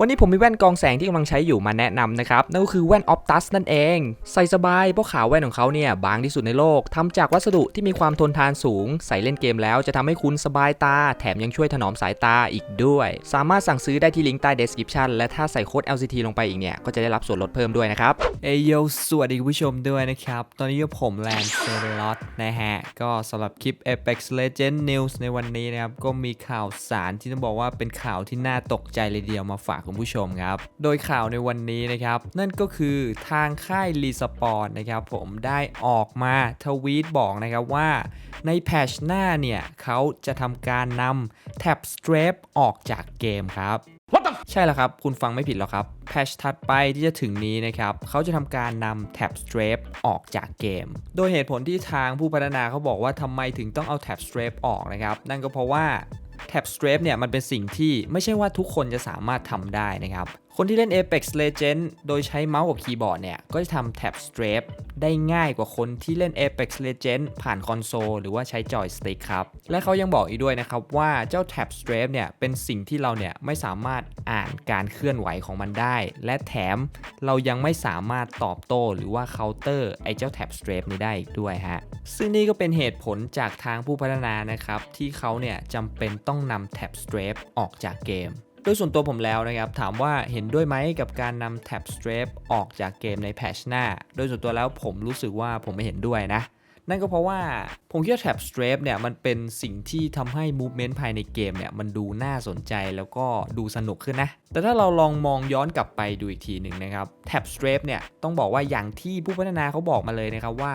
วันนี้ผมมีแว่นกองแสงที่กำลังใช้อยู่มาแนะนำนะครับ นั่นก็คือแว่น Optus นั่นเอง ใส่สบายเพราะขาวแว่นของเขาเนี่ยบางที่สุดในโลกทำจากวัสดุที่มีความทนทานสูง ใส่เล่นเกมแล้วจะทำให้คุณสบายตา แถมยังช่วยถนอมสายตาอีกด้วย สามารถสั่งซื้อได้ที่ลิงก์ใต้ description และถ้าใส่โค้ด LCT ลงไปอีกเนี่ย ก็จะได้รับส่วนลดเพิ่มด้วยนะครับ เอโยสวัสดีผู้ชมด้วยนะครับ ตอนนี้ผมแลนเซเรลอตนะฮะ ก็สำหรับคลิป Apex Legend News ในวันนี้นะครับ ก็มีข่าวสารที่ต้องบอกว่าเป็นข่าวที่น่าตกใจเลยเดียวมาฝากคุณผู้ชมครับ โดยข่าวในวันนี้นะครับ นั่นก็คือทางค่ายรีสปอร์ตนะครับผมได้ออกมาทวีตบอกนะครับว่าในแพทชหน้าเนี่ยเขาจะทำการนำแท็บ Strafe ออกจากเกมครับใช่แล้วครับ คุณฟังไม่ผิดหรอกครับ แพทชถัดไปที่จะถึงนี้นะครับ เขาจะทำการนำแท็บ Strafe ออกจากเกม โดยเหตุผลที่ทางผู้พัฒนาเขาบอกว่าทำไมถึงต้องเอาแท็บ Strafe ออกนะครับ นั่นก็เพราะว่า แท็บสเตรปเนี่ยมันเป็นสิ่งที่ไม่ใช่ว่าทุกคนจะสามารถทำได้นะครับ คนที่เล่น Apex Legends โดยใช้เมาส์กับคีย์บอร์ดเนี่ย ก็จะทำแท็บ Strafe ได้ง่ายกว่าคนที่เล่น Apex Legends ผ่านคอนโซลหรือว่าใช้จอยสติ๊กครับ และเขายังบอกอีกด้วยนะครับว่าเจ้าแท็บ Strafe เนี่ย เป็นสิ่งที่เราเนี่ย ไม่สามารถอ่านการเคลื่อนไหวของมันได้ และแถมเรายังไม่สามารถตอบโต้หรือว่าเคาน์เตอร์ไอ้เจ้าแท็บ Strafe นี้ได้อีกด้วยฮะซึ่งนี่ก็เป็นเหตุผลจากทางผู้พัฒนานะครับที่เขาเนี่ยจำเป็นต้องนำแท็บ Strafe ออกจากเกม โดยส่วนตัวผมแล้วนะครับ ถามว่าเห็นด้วยไหมกับการนำแท็บ Strafe ออกจากเกมในแพชหน้า โดยส่วนตัวแล้วผมรู้สึกว่าผมไม่เห็นด้วยนะ นั่นก็เพราะว่าผมคิดว่าแท็บ Strafe เนี่ยมันเป็นสิ่งที่ทำให้ Movement ภายในเกมเนี่ยมันดูน่าสนใจแล้วก็ดูสนุกขึ้นนะ แต่ถ้าเราลองมองย้อนกลับไปดูอีกทีหนึ่งนะครับแท็บ Strafe เนี่ยต้องบอกว่าอย่างที่ผู้พัฒนาเขาบอกมาเลยนะครับว่า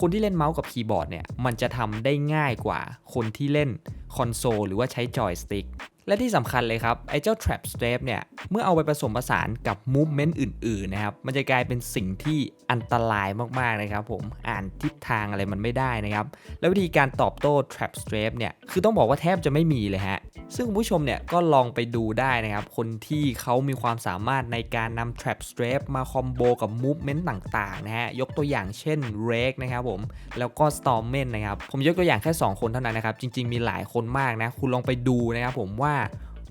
คนที่เล่นเมาส์กับคีย์บอร์ดเนี่ยมันจะทำได้ง่ายกว่าคนที่เล่นคอนโซลหรือว่าใช้จอยสติ๊ก และที่สำคัญเลยครับ ไอ้เจ้า trap strap เนี่ย เมื่อเอาไปผสมผสานกับ movement อื่นๆนะครับ มันจะกลายเป็นสิ่งที่อันตรายมากๆนะครับผม อ่านทิศทางอะไรมันไม่ได้นะครับ แล้ววิธีการตอบโต้ trap strap เนี่ย คือต้องบอกว่าแทบจะไม่มีเลยฮะ ซึ่งคุณผู้ชมเนี่ยก็ลองไปดูได้นะครับ คนที่เขามีความสามารถในการนำ trap strap มาคอมโบกับ movement ต่างๆนะฮะ ยกตัวอย่างเช่น rake นะครับผม แล้วก็ stormen นะครับ ผมยกตัวอย่างแค่ 2 คนเท่านั้นนะครับ จริง ๆ มีหลายคนมากนะ คุณลองไปดูนะครับผมว่า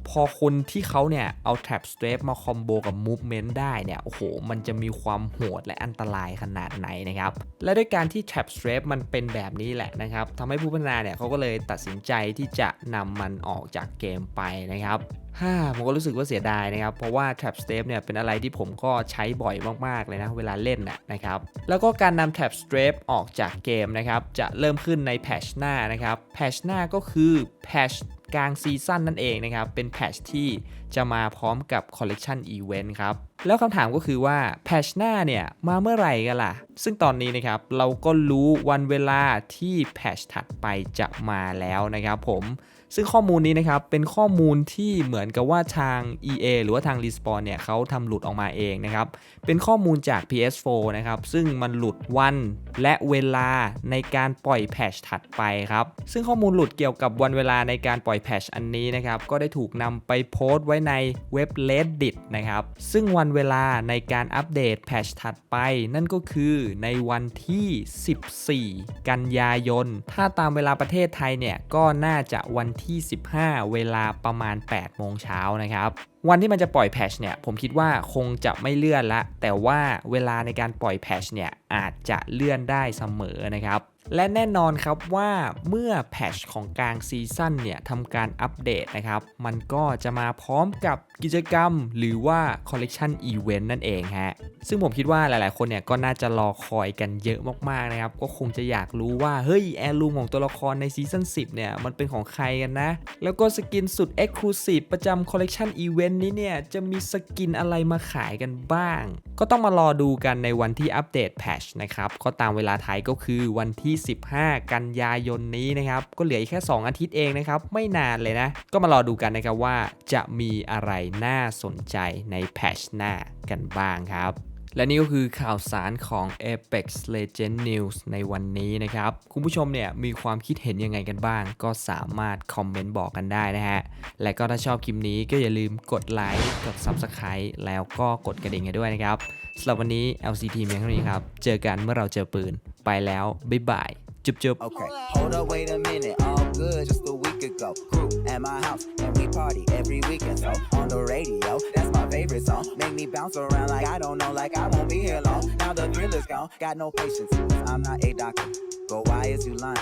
พอคนที่เขาเนี่ยเอา trap strafe มาคอมโบกับ movement ได้เนี่ยโอ้โหมันจะมีความโหดและอันตรายขนาดไหนนะครับ และด้วยการที่ trap strafe มันเป็นแบบนี้แหละนะครับทำให้ผู้พัฒนาเนี่ยเขาก็เลยตัดสินใจที่จะนำมันออกจากเกมไปนะครับฮ่าผมก็รู้สึกว่าเสียดายนะครับ เพราะว่า trap strafe เนี่ยเป็นอะไรที่ผมก็ใช้บ่อยมาก ๆ เลยนะ เวลาเล่นน่ะนะครับ แล้วก็การนำ trap strafe ออกจากเกมนะครับ จะเริ่มขึ้นในแพชหน้านะครับแพชหน้าก็คือแพช กลางซีซั่นนั่นเองนะครับ เป็นแพชที่จะมาพร้อมกับคอลเลกชันอีเวนต์ครับ แล้วคำถามก็คือว่าแพชหน้าเนี่ย มาเมื่อไหร่กันล่ะ ซึ่งตอนนี้นะครับ เราก็รู้วันเวลาที่แพชถัดไปจะมาแล้วนะครับผม ซึ่งข้อมูลนี้นะครับเป็นข้อมูลที่เหมือนกับว่าทาง EA หรือว่าทาง Respawn เนี่ยเขาทำหลุดออกมาเองนะครับเป็นข้อมูลจาก PS4 นะครับซึ่งมันหลุดวันและเวลาในการปล่อยแพชถัดไปครับซึ่งข้อมูลหลุดเกี่ยวกับวันเวลาในการปล่อยแพชอันนี้นะครับก็ได้ถูกนำไปโพสต์ไว้ในเว็บ Reddit นะครับซึ่งวันเวลาในการอัปเดตแพชถัดไป นั่นก็คือในวันที่ 14 กันยายน ถ้าตามเวลาประเทศไทยเนี่ยก็น่าจะวันที่ 15 เวลาประมาณ8โมงเช้านะครับ วันที่มันจะปล่อยแพชเนี่ยผมคิดว่าคงจะไม่เลื่อนละ แต่ว่าเวลาในการปล่อยแพชเนี่ยอาจจะเลื่อนได้เสมอนะครับและแน่นอนครับว่าเมื่อแพชของกลางซีซั่นเนี่ยทำการอัปเดตนะครับ มันก็จะมาพร้อมกับกิจกรรม หรือว่าคอลเล t ชันอีเวนต์นั่นเองฮะ ซึ่งผมคิดว่าหลายๆ คนเนี่ยก็น่าจะรอคอยกันเยอะมากๆนะครับ ก็คงจะอยากรู้ว่า เฮ้ย แอร์ลูมของตัวละครในซีซั่น10 เนี่ย มันเป็นของใครกันนะ แล้วก็สกินสุด Exclusive ประจำคอลเล t ชันอีเวนต์นี้เนี่ยจะมีสกินอะไรมาขายกันบ้าง ก็ต้องมารอดูกันในวันที่อัปเดตแพชนะครับก็ตามเวลาไทยก็คือวันที่ 15 กันยายนนี้นะครับ ก็เหลืออีกแค่ 2 อาทิตย์เองนะครับ ไม่นานเลยนะ ก็มารอดูกันนะครับว่าจะมีอะไรน่าสนใจในแพชหน้ากันบ้างครับ และนี่ก็คือข่าวสารของ Apex Legend News ในวันนี้นะครับ คุณผู้ชมเนี่ยมีความคิดเห็นยังไงกันบ้าง ก็สามารถคอมเมนต์บอกกันได้นะฮะ และก็ถ้าชอบคลิปนี้ก็อย่าลืมกดไลค์ กด Subscribe แล้วก็กดกระดิ่งให้ด้วยนะครับสำหรับวันนี้ LCT เพียงเท่านี้ครับ เจอกันเมื่อเราเจอปืน ไปแล้ว บ๊ายบาย จุ๊บจุ๊บ Okay, hold up, wait a minute. All good just a week ago. Crew at my house, and we party every weekend. So on the radio, bounce around like I don't know, like I won't be here long. Now the thrill is gone, got no patience. I'm not a doctor. Go, why is you lying?